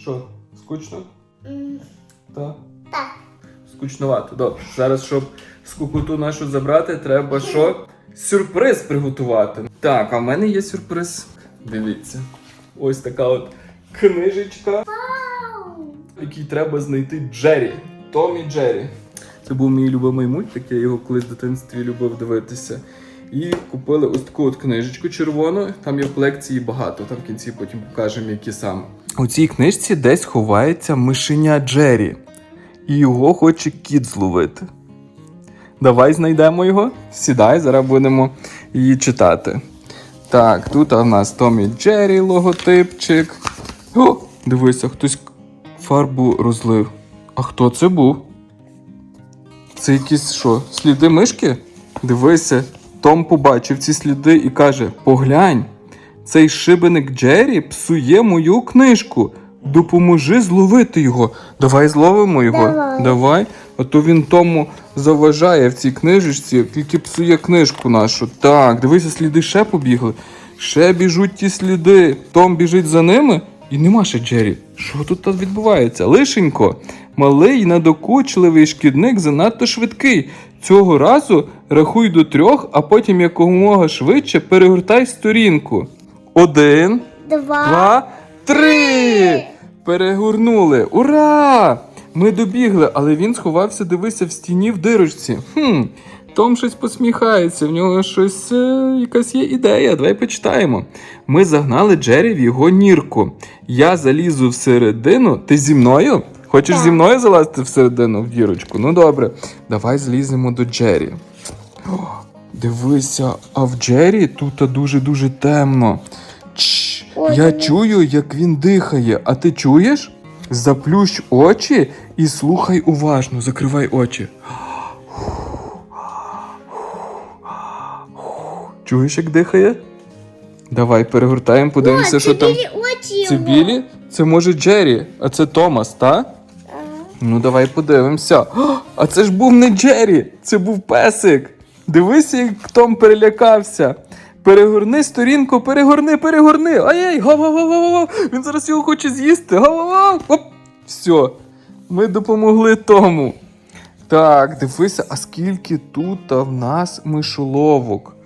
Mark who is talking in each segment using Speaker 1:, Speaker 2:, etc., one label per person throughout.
Speaker 1: Що, скучно?
Speaker 2: М,
Speaker 1: Так.
Speaker 2: Так.
Speaker 1: Скучновато. Добре. Зараз, щоб скукоту нашу забрати, треба що? Сюрприз приготувати. Так, а в мене є сюрприз. Дивіться. Ось така от книжечка,
Speaker 2: Вау!
Speaker 1: в якій треба знайти Джері. Том і Джері. Це був мій любимий мультик, я його колись в дитинстві любив дивитися. І купили ось таку от книжечку червону. Там є в колекції багато, там в кінці потім покажемо, які саме. У цій книжці десь ховається мишеня Джері. І його хоче кіт зловити. Давай знайдемо його. Сідай, зараз будемо її читати. Так, тут у нас Том і Джері логотипчик. О, дивися, хтось фарбу розлив. А хто це був? Це якісь що, сліди мишки? Дивися, Том побачив ці сліди і каже: Поглянь, цей шибеник Джері псує мою книжку. Допоможи зловити його. Давай зловимо його.
Speaker 2: Давай.
Speaker 1: Давай. А то він тому заважає в цій книжечці, тільки псує книжку нашу. Так, дивися, сліди ще побігли. Ще біжуть ті сліди. Том біжить за ними і нема ще Джері. Що тут відбувається? Лишенько, малий надокучливий шкідник занадто швидкий. Цього разу рахуй до трьох, а потім якомога швидше перегортай сторінку. Один,
Speaker 2: Два.
Speaker 1: два, три. Перегорнули. Ура! Ми добігли, але він сховався, дивися в стіні в дирочці. Хм, Том щось посміхається, в нього щось, е, якась є ідея. Давай почитаємо. Ми загнали Джері в його нірку. Я залізу всередину. Ти зі мною? Хочеш
Speaker 2: Так.
Speaker 1: зі мною залазити всередину в дірочку? Ну добре, давай зліземо до Джері. О, дивися, а в Джері тут дуже-дуже темно. Чш,
Speaker 2: Ой,
Speaker 1: я
Speaker 2: ну.
Speaker 1: чую, як він дихає. А ти чуєш? Заплющ очі і слухай уважно, закривай очі. Чуєш, як дихає? Давай перегортаємо, подивимося,
Speaker 2: О,
Speaker 1: що
Speaker 2: це
Speaker 1: там.
Speaker 2: білі очі
Speaker 1: Це
Speaker 2: його.
Speaker 1: білі? Це може Джері, а це Томас, та? Ну, давай подивимося. А це ж був не Джері, це був песик. Дивися, як Том перелякався. Перегорни сторінку, перегорни, перегорни. Ай-яй, гав-гав-гав-гав. Він зараз його хоче з'їсти. Гав-гав-гав. Оп. Все. Ми допомогли тому. Так, дивися, а скільки тут в нас мишоловок.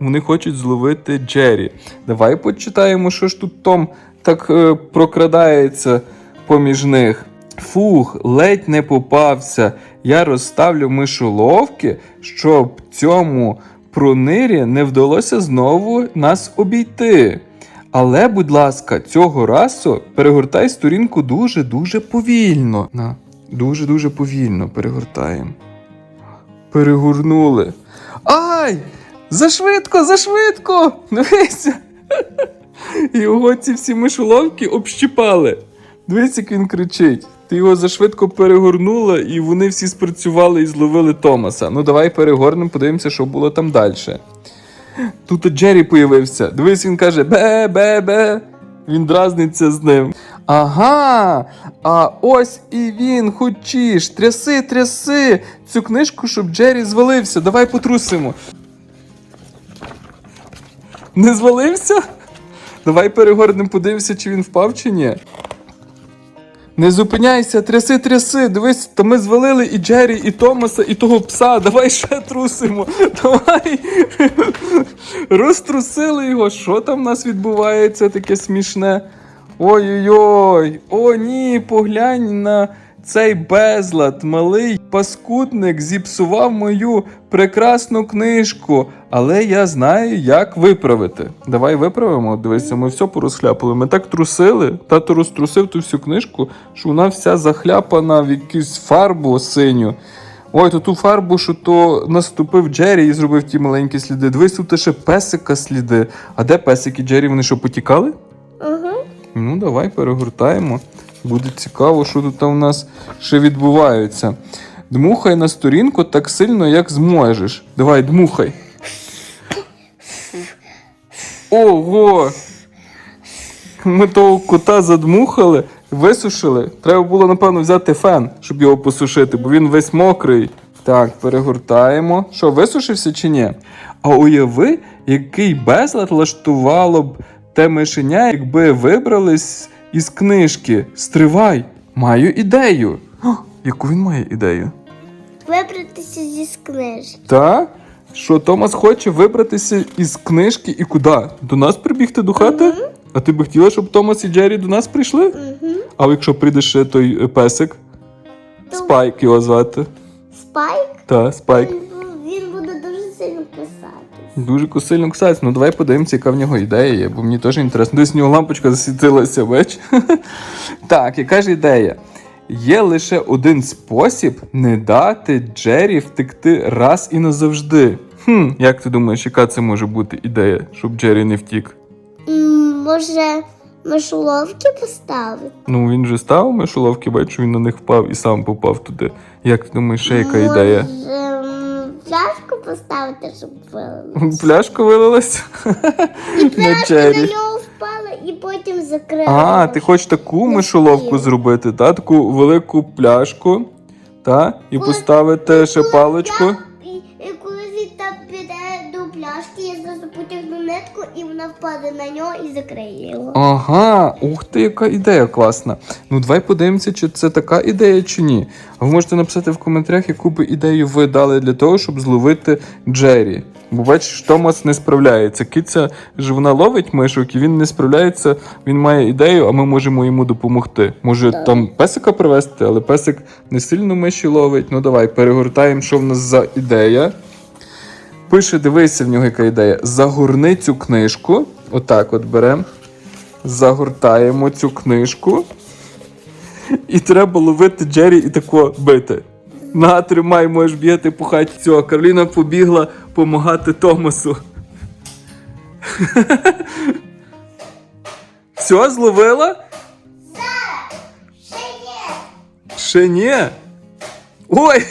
Speaker 1: Вони хочуть зловити Джері. Давай почитаємо, що ж тут Том так е, прокрадається поміж них. Фух, ледь не попався. Я розставлю мишоловки, щоб цьому пронирі не вдалося знову нас обійти. Але, будь ласка, цього разу перегортай сторінку дуже-дуже повільно. Дуже-дуже повільно перегортаємо. Перегорнули. Ай! Зашвидко, зашвидко! Дивися! Його ці всі мишоловки общипали. Дивись, як він кричить. Ти його зашвидко перегорнула, і вони всі спрацювали і зловили Томаса. Ну давай перегорнемо, подивимося, що було там далі. Тут Джері появився. Дивись, він каже бе-бе-бе. Він дразниться з ним. Ага, а ось і він, хочеш, тряси, тряси цю книжку, щоб Джері звалився. Давай потрусимо. Не звалився? Давай перегорнемо, подивимося, чи він впав чи ні. Не зупиняйся, тряси, тряси. Дивись, то ми звалили і Джері, і Томаса, і того пса. Давай ще трусимо. Давай. Розтрусили його. Що там в нас відбувається таке смішне? Ой-ой-ой. О, ні, поглянь на цей безлад. Малий паскудник зіпсував мою прекрасну книжку. Але я знаю, як виправити. Давай виправимо. Дивися, ми все порозхляпали. Ми так трусили. Тато розтрусив ту всю книжку, що вона вся захляпана в якусь фарбу синю. Ой, то ту фарбу, що то наступив Джері і зробив ті маленькі сліди. Дивись, тут ще песика сліди. А де песики Джері? Вони що, потікали?
Speaker 2: Ага.
Speaker 1: Ну, давай перегортаємо. Буде цікаво, що тут у нас ще відбувається. Дмухай на сторінку так сильно, як зможеш. Давай, дмухай. Ого! Ми того кота задмухали, висушили. Треба було, напевно, взяти фен, щоб його посушити, бо він весь мокрий. Так, перегортаємо. Що, висушився чи ні? А уяви, який безлад влаштувало б те мишеня, якби вибрались із книжки Стривай, маю ідею. О, яку він має ідею?
Speaker 2: Вибратися зі книжки.
Speaker 1: Та? Що Томас хоче вибратися із книжки і куди? До нас прибігти до хати? А ти би хотіла, щоб Томас і Джері до нас прийшли?
Speaker 2: Угу.
Speaker 1: А якщо прийде ще той е, песик?
Speaker 2: То-
Speaker 1: Спайк його звати.
Speaker 2: Спайк?
Speaker 1: Та, Спайк.
Speaker 2: Дуже сильно
Speaker 1: кусається. Ну давай подивимося, яка в нього ідея є, бо мені теж інтересно. Десь в нього лампочка засвітилася, бач? так, яка ж ідея? Є лише один спосіб не дати Джері втекти раз і назавжди. Хм, як ти думаєш, яка це може бути ідея, щоб Джері не втік?
Speaker 2: Може, мишоловки поставити?
Speaker 1: Ну він же став мишоловки, бачу, він на них впав і сам попав туди. Як ти думаєш, ще яка ідея?
Speaker 2: Може, пляшку поставити, щоб вилилось.
Speaker 1: Пляшка вилилась
Speaker 2: І пляшка на
Speaker 1: на
Speaker 2: нього впала і потім закрила.
Speaker 1: А, ти хочеш таку мишоловку зробити, та? таку велику пляшку, та? і поставити ще паличку.
Speaker 2: Вона впаде на нього і закриє його.
Speaker 1: Ага, ух ти, яка ідея класна. Ну давай подивимося, чи це така ідея, чи ні. А ви можете написати в коментарях, яку би ідею ви дали для того, щоб зловити Джері. Бо бачиш, Томас не справляється. Киця ж вона ловить мишок, і він не справляється. Він має ідею, а ми можемо йому допомогти. Може там песика привезти, але песик не сильно миші ловить. Ну давай перегортаємо, що в нас за ідея. Пише, дивися в нього яка ідея. Загорни цю книжку. Отак от беремо. Загортаємо цю книжку. І треба ловити Джері і тако бити. На, тримай, можеш бігати по хаті. Все, Кароліна побігла допомагати Томасу. Все, зловила?
Speaker 2: Ще є!
Speaker 1: Ще ні. Ой,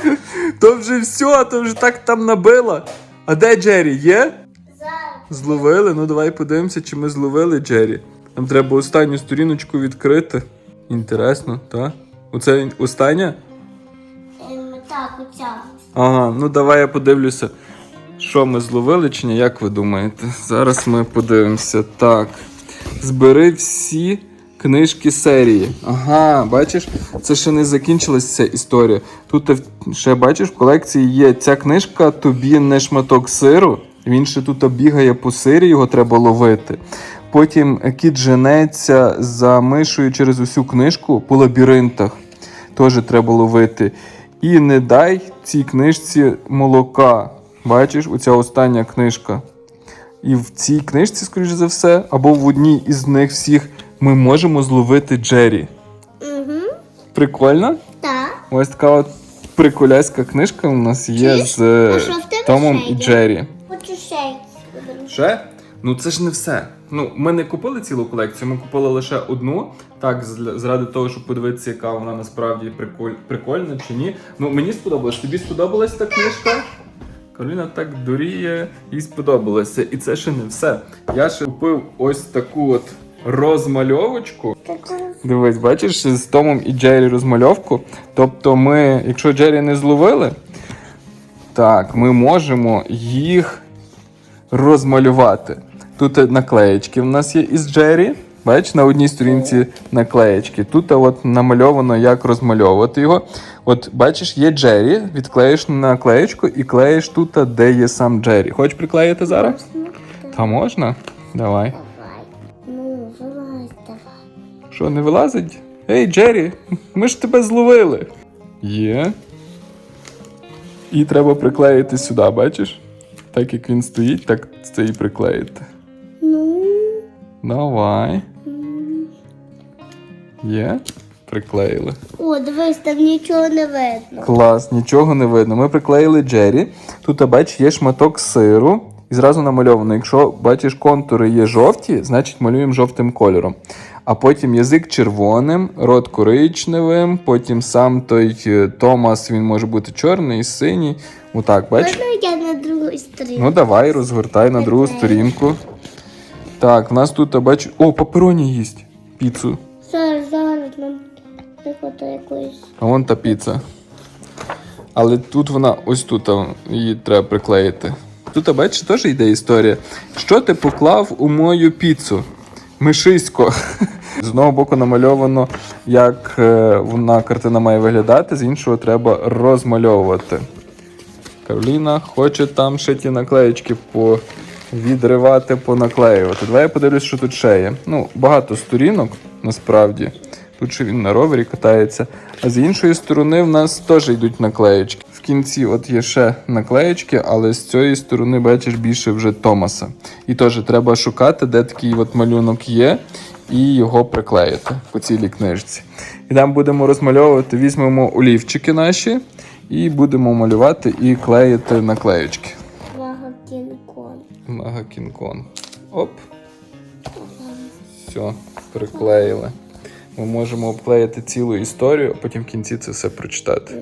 Speaker 1: то вже все, то вже так там набила. А де Джері? Є?
Speaker 2: Зараз.
Speaker 1: Зловили? Ну давай подивимося, чи ми зловили Джері. Нам треба останню сторіночку відкрити. Інтересно, так? Оце остання?
Speaker 2: Ем, так, оця.
Speaker 1: Ага, ну давай я подивлюся, що ми зловили чи ні, як ви думаєте? Зараз ми подивимося. Так. Збери всі книжки серії. Ага, бачиш, це ще не закінчилася ця історія. Тут е, ще бачиш, в колекції є ця книжка, тобі не шматок сиру. Він ще тут бігає по сирі, його треба ловити. Потім кіт женеться за мишою через усю книжку по лабіринтах. Теж треба ловити. І не дай цій книжці молока. Бачиш, оця остання книжка. І в цій книжці, скоріш за все, або в одній із них всіх ми можемо зловити Джері.
Speaker 2: Угу.
Speaker 1: Прикольно?
Speaker 2: Так.
Speaker 1: Ось така от приколяська книжка у нас є
Speaker 2: Чуєш?
Speaker 1: з е,
Speaker 2: А що в тебе
Speaker 1: Томом
Speaker 2: ще
Speaker 1: і
Speaker 2: є?
Speaker 1: Джері.
Speaker 2: Хочу ще.
Speaker 1: Ще? Ну це ж не все. Ну, ми не купили цілу колекцію, ми купили лише одну. Так, з- заради того, щоб подивитися, яка вона насправді приколь... прикольна чи ні. Ну, мені сподобалось. Тобі сподобалась та книжка? Кароліна так дуріє, їй сподобалося. І це ще не все. Я ще купив ось таку от розмальовочку. Дивись, бачиш, з Томом і Джері розмальовку. Тобто, ми, якщо Джері не зловили, так, ми можемо їх розмалювати. Тут наклеєчки в нас є із Джері. Бачиш, на одній сторінці наклеєчки. Тут от намальовано, як розмальовувати його. От бачиш, є Джері, відклеїш наклеєчку і клеїш тут, де є сам Джері. Хочеш приклеїти зараз? Та можна? Давай. Що, не вилазить? Ей, Джері, ми ж тебе зловили. Є. І треба приклеїти сюди, бачиш? Так як він стоїть, так це і приклеїти.
Speaker 2: Ну.
Speaker 1: Давай. Є. Приклеїли.
Speaker 2: О, дивись, там нічого не видно.
Speaker 1: Клас, нічого не видно. Ми приклеїли Джері. Тут, бач, є шматок сиру. І зразу намальовано. Якщо бачиш, контури є жовті, значить малюємо жовтим кольором. А потім язик червоним, рот коричневим, потім сам той е, Томас, він може бути чорний, синій. Отак, бач?
Speaker 2: Можна я на другу сторінку?
Speaker 1: Ну давай, розгортай на другу сторінку. Так, в нас тут, бач. О, папероні їсть. Піцу.
Speaker 2: Зараз, зараз нам якоїсь.
Speaker 1: А вон та піца. Але тут вона ось тут її треба приклеїти. Тут, бачиш, теж йде історія. Що ти поклав у мою піцу? Мишисько. З одного боку намальовано, як е, вона картина має виглядати, з іншого треба розмальовувати. Кароліна хоче там ще ті наклеєчки відривати, понаклеювати. Давай я подивлюсь, що тут ще є. Ну, багато сторінок, насправді. Тут ще він на ровері катається. А з іншої сторони в нас теж йдуть наклеєчки. Кінці от є ще наклеєчки, але з цієї сторони бачиш більше вже Томаса. І теж треба шукати, де такий от малюнок є, і його приклеїти по цілій книжці. І там будемо розмальовувати, візьмемо олівчики наші і будемо малювати і клеїти наклеєчки.
Speaker 2: Мага кінкон.
Speaker 1: Мага Кінг-Конг. Оп. Все, приклеїли. Ми можемо обклеїти цілу історію, а потім в кінці це все прочитати.